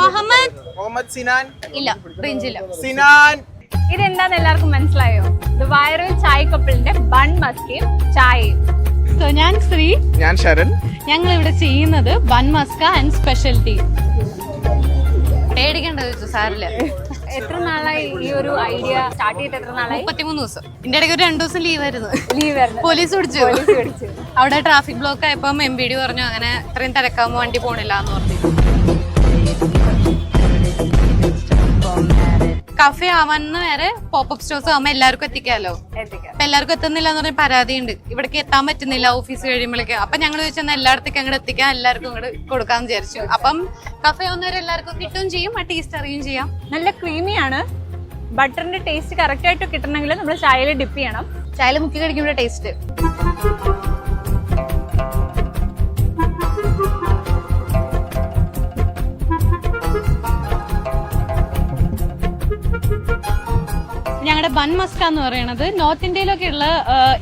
മുഹമ്മദ്? മുഹമ്മദ് സിനാൻ? ഇല്ല റേഞ്ചില്ല. സിനാൻ. ഇതെന്താന്ന് എല്ലാവർക്കും മനസ്സിലായോ? ഇത് വൈറൽ ചായ കപ്പിളിന്റെ ബൺ മസ്കയും ചായയും സോ ഞാൻ ശ്രീ. ഞാൻ ശരൺ. ഞങ്ങൾ ഇവിടെ ചെയ്യുന്നത് ബൺ മസ്ക ആൻഡ് സ്പെഷ്യൽ പേടിക്കേണ്ട ചോദിച്ചു സാറില്ല എത്ര നാളായി ഈ ഒരു ഐഡിയ സ്റ്റാർട്ട് ചെയ്തിട്ട് എത്ര നാളായി? മുപ്പത്തിമൂന്ന് ദിവസം. ഇതിന്റെ ഇടയ്ക്ക് ഒരു രണ്ടു ദിവസം ലീവ് ആയിരുന്നു. ലീവ് ആയിരുന്നു. പോലീസ് പിടിച്ചു. അവിടെ ട്രാഫിക് ബ്ലോക്ക് ആയപ്പോൾ എം ബി ഡി പറഞ്ഞു അങ്ങനെ ഇത്രയും തിരക്കാകുമ്പോ വണ്ടി പോണില്ല എന്ന് പറഞ്ഞു കഫേ ആവാന്ന് വരെ പോപ്പപ്പ് സ്റ്റോഴ്സ് ആവുമ്പോ എല്ലാവർക്കും എത്തിക്കാമല്ലോ എത്തിക്കാം. അപ്പൊ എല്ലാവർക്കും എത്തുന്നില്ല എന്ന് പറഞ്ഞ പരാതിയുണ്ട്. ഇവിടേക്ക് എത്താൻ പറ്റുന്നില്ല ഓഫീസ് കഴിയുമ്പോഴേക്ക്. അപ്പൊ ഞങ്ങൾ ചോദിച്ചാൽ എല്ലായിടത്തേക്ക് അങ്ങോട്ട് എത്തിക്കാൻ എല്ലാവർക്കും ഇങ്ങോട്ട് കൊടുക്കാന്ന് വിചാരിച്ചു. അപ്പം കഫേ ആവുന്നവരെ എല്ലാവർക്കും കിട്ടുകയും ചെയ്യും ആ ടേസ്റ്റ് അറിയുകയും ചെയ്യാം. നല്ല ക്രീമിയാണ് ബട്ടറിന്റെ ടേസ്റ്റ് കറക്റ്റ് ആയിട്ട് കിട്ടണമെങ്കിൽ നമ്മൾ ചായയിൽ ഡിപ്പ് ചെയ്യണം. ചായയിൽ മുക്കി കഴിക്കുമ്പോഴേ ടേസ്റ്റ് ബൺ മസ്ക എന്ന് പറയുന്നത് നോർത്ത് ഇന്ത്യയിലൊക്കെ ഉള്ള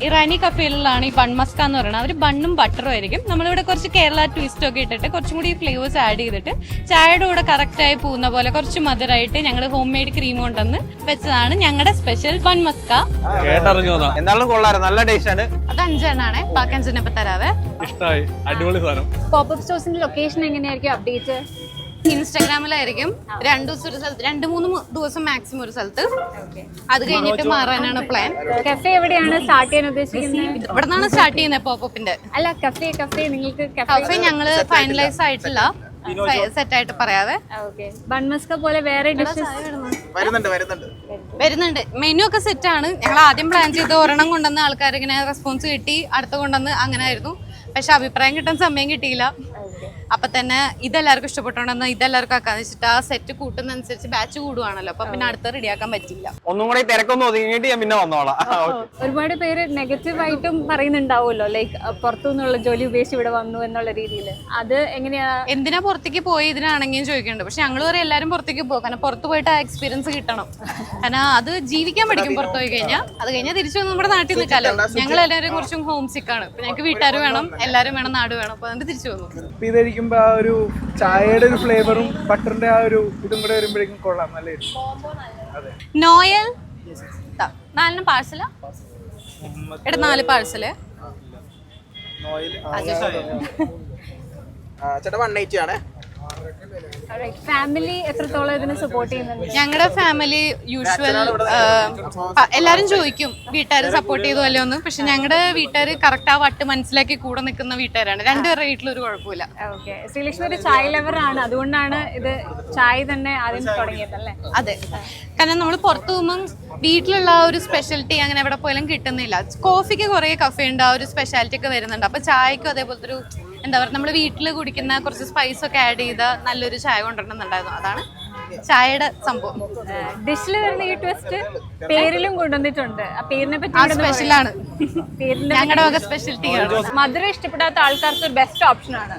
ഇറാനി കഫേകളിലാണ് ഈ ബൺ മസ്ക എന്ന് പറയുന്നത് അവർ ബണ്ണും ബട്ടറും ആയിരിക്കും. നമ്മളിവിടെ കുറച്ച് കേരള ട്വിസ്റ്റ് ഒക്കെ ഇട്ടിട്ട് കുറച്ചും കൂടി ഫ്ലേവേഴ്സ് ആഡ് ചെയ്തിട്ട് ചായയുടെ കൂടെ കറക്റ്റ് ആയി പോകുന്ന പോലെ കുറച്ച് മധുരമായിട്ട് ഞങ്ങൾ ഹോം മെയ്ഡ് ക്രീം കൊണ്ടുവന്ന് വെച്ചതാണ് ഞങ്ങളുടെ സ്പെഷ്യൽ ബൺ മസ്ക. കൊള്ളാറ് നല്ല ടേസ്റ്റ് ആണ്. അത് അഞ്ചെണ്ണാണ്. ബാക്കി അഞ്ചെണ്ണം ഇപ്പൊ തരാവേ. ഇഷ്ടായി. അടിപൊളി സാധനം. പോപ്പ് സ്റ്റോഴ്സിന്റെ ലൊക്കേഷൻ എങ്ങനെയായിരിക്കും? അപ്ഡേറ്റ് ഇൻസ്റ്റാഗ്രാമിലായിരിക്കും. രണ്ടു ദിവസം ഒരു സ്ഥലത്ത് രണ്ട് മൂന്ന് ദിവസം മാക്സിമം ഒരു സ്ഥലത്ത്. അത് കഴിഞ്ഞിട്ട് മാറാനാണ് പ്ലാൻ കഫേ എവിടെയാണ് സ്റ്റാർട്ട് ചെയ്യാൻ ഉദ്ദേശിക്കുന്നത്? ഇവിടെ നിന്നാണ് സ്റ്റാർട്ട് ചെയ്യുന്നത് പോപ്പിന്റെ അല്ല കഫേ കഫേ നിങ്ങൾക്ക് കഫേ ഞങ്ങൾ ഫൈനലൈസ് ആയിട്ടില്ല. സെറ്റ് ആയിട്ട് പറയാതെ. ബൺമസ്ക പോലെ വേറെ ഡിഷസ് വരുന്നുണ്ട് വരുന്നുണ്ട്. വരുന്നുണ്ട്. മെനു ഒക്കെ സെറ്റ് ആണ്. ഞങ്ങൾ ആദ്യം പ്ലാൻ ചെയ്ത് ഒരെണ്ണം കൊണ്ടുവന്ന ആൾക്കാർ ഇങ്ങനെ റെസ്പോൺസ് കിട്ടി അടുത്ത കൊണ്ടുവന്ന് അങ്ങനെ ആയിരുന്നു പക്ഷെ അഭിപ്രായം കിട്ടാൻ സമയം കിട്ടിയില്ല. അപ്പൊ തന്നെ ഇതെല്ലാവർക്കും ഇഷ്ടപ്പെട്ടോണ്ടെന്ന് ഇതെല്ലാവർക്കും ആക്കാന്ന് വെച്ചിട്ട് ആ സെറ്റ് കൂട്ടുന്നതനുസരിച്ച് ബാച്ച് കൂടുവാണല്ലോ. അപ്പൊ പിന്നെ അടുത്ത റെഡിയാക്കാൻ പറ്റില്ല. ഒന്നും കൂടെ തിരക്കൊന്നും ഒതുങ്ങിയിട്ട് ഞാൻ പിന്നെ വന്നോളാം. ഒരുപാട് പേര് നെഗറ്റീവ് ആയിട്ടും പറയുന്നുണ്ടാവുമല്ലോ. ലൈക്ക് പുറത്തുനിന്നുള്ള ജോലി ഉപേക്ഷിച്ച് ഇവിടെ വന്നു എന്നുള്ള രീതിയിൽ. അത് എങ്ങനെയാ? എന്തിനാ പുറത്തേക്ക് പോയി ഇതിനാണെങ്കിലും ചോദിക്കുന്നുണ്ട് പക്ഷെ ഞങ്ങൾ പറയും എല്ലാരും പുറത്തേക്ക് പോകും കാരണം പുറത്ത് പോയിട്ട് ആ എക്സ്പീരിയൻസ് കിട്ടണം. കാരണം അത് ജീവിക്കാൻ പഠിക്കും പുറത്ത് പോയി കഴിഞ്ഞാൽ അത് കഴിഞ്ഞാൽ തിരിച്ചു വന്ന് നമ്മുടെ നാട്ടിൽ നിൽക്കാലോ. ഞങ്ങൾ എല്ലാവരും കുറച്ചും ഹോം സിക്കാണ് ഞങ്ങൾക്ക് വീട്ടുകാർ വേണം എല്ലാരും വേണം നാട് വേണം. അപ്പൊ അതുകൊണ്ട് തിരിച്ചു വന്നു. ഇപ്പൊ ഇത് കഴിക്കുമ്പോ ആ ഒരു ചായയുടെ ഒരു ഫ്ലേവറും ബട്ടറിന്റെ ആ ഒരു ഇതും കൂടെ വരുമ്പോഴേക്കും കൊള്ളാം നല്ല അതെ. നോയൽ? നാലിന് പാഴ്സലാ? എടാ നാല് പാഴ്സൽ. ചേട്ടാ വൺ എയ്റ്റി ആണ്? ഫാമിലി എത്രത്തോളം ഇതിനെ സപ്പോർട്ട് ചെയ്യുന്നുണ്ട്? ഞങ്ങളുടെ ഫാമിലി യൂഷ്വൽ എല്ലാരും ചോദിക്കും വീട്ടുകാർ സപ്പോർട്ട് ചെയ്തു അല്ലോ ഒന്ന് പക്ഷെ ഞങ്ങളുടെ വീട്ടുകാർ കറക്റ്റ് ആ വട്ട് മനസ്സിലാക്കി കൂടെ നിൽക്കുന്ന വീട്ടുകാരാണ്. രണ്ടുപേരുടെ വീട്ടിലൊരു കുഴപ്പമില്ല. ഓക്കെ. ശ്രീലക്ഷ്മി ഒരു ചായ ലവർ ആണ്. അതുകൊണ്ടാണ് ഇത് ചായ തന്നെ ആദ്യം തുടങ്ങിയത് അല്ലേ? അതെ. കാരണം നമ്മൾ പുറത്തു പോകുമ്പം വീട്ടിലുള്ള ആ ഒരു സ്പെഷ്യാലിറ്റി അങ്ങനെ എവിടെ പോയാലും കിട്ടുന്നില്ല. കോഫിക്ക് കുറേ കഫേ ഉണ്ട് ആ ഒരു സ്പെഷ്യാലിറ്റി ഒക്കെ വരുന്നുണ്ട്. അപ്പൊ ചായക്കും അതേപോലത്തെ ഒരു എന്താ പറയുക നമ്മൾ വീട്ടിൽ കുടിക്കുന്ന കുറച്ച് സ്പൈസ് ഒക്കെ ആഡ് ചെയ്ത നല്ലൊരു ചായ കൊണ്ടുവരണമെന്നുണ്ടായിരുന്നു. അതാണ് ചായയുടെ സംഭവം. ഡിഷിൽ വരുന്ന ഈ ട്വിസ്റ്റ് പേരിലും കൊണ്ടുവന്നിട്ടുണ്ട്. ആ പേരിനെ പറ്റി സ്പെഷ്യലാണ് പേരിന്റെ ഞങ്ങളുടെ വക സ്പെഷ്യലിറ്റി ആണ്. മധുരം ഇഷ്ടപ്പെടാത്ത ആൾക്കാർക്ക് ഒരു ബെസ്റ്റ് ഓപ്ഷൻ ആണ്.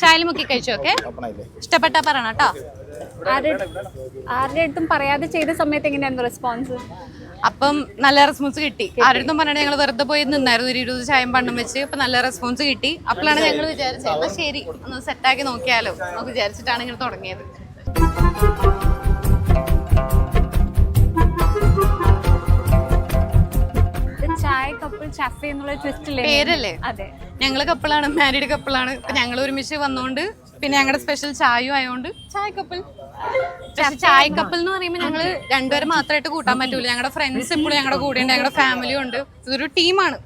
ചായയിൽ മുക്കി കഴിച്ചു ഓക്കെ? ഇഷ്ടപ്പെട്ടാ പറയണം കേട്ടോ. ആരുടെ അടുത്തും പറയാതെ ചെയ്ത സമയത്ത് എങ്ങനെയായിരുന്നു റെസ്പോൺസ് അപ്പം നല്ല റെസ്പോൺസ് കിട്ടി. ആരുടെ പറഞ്ഞാൽ ഞങ്ങൾ വെറുതെ പോയി നിന്നായിരുന്നു. ഒരു ഇരുപത് ചായം പണ്ടും വെച്ച്. അപ്പൊ നല്ല റെസ്പോൺസ് കിട്ടി. അപ്പോഴാണ് ഞങ്ങൾ വിചാരിച്ചത് എന്നാ ശരി ഒന്ന് സെറ്റാക്കി നോക്കിയാലോ. നമുക്ക് വിചാരിച്ചിട്ടാണ് ഇങ്ങനെ തുടങ്ങിയത്. ചായ കപ്പിൾ ചഫേ എന്നുള്ള ട്വിസ്റ്റില്ലേ പേരല്ലേ? അതെ. ഞങ്ങൾ കപ്പിളാണ് മാരീഡ് കപ്പിളാണ് ഞങ്ങൾ ഒരുമിച്ച് വന്നോണ്ട് പിന്നെ ഞങ്ങളുടെ സ്പെഷ്യൽ ചായയും ആയതുകൊണ്ട് ചായ കപ്പിൾ ചായ കപ്പിൾ എന്ന് പറയുമ്പോൾ ഞങ്ങൾ രണ്ടുപേരും മാത്രമായിട്ട് കൂട്ടാൻ പറ്റൂല. ഞങ്ങളുടെ ഫ്രണ്ട്സ് എപ്പോഴും ഞങ്ങളുടെ കൂടെ ഉണ്ട് ഞങ്ങളുടെ ഫാമിലിയും ഉണ്ട്. ഇതൊരു ടീമാണ്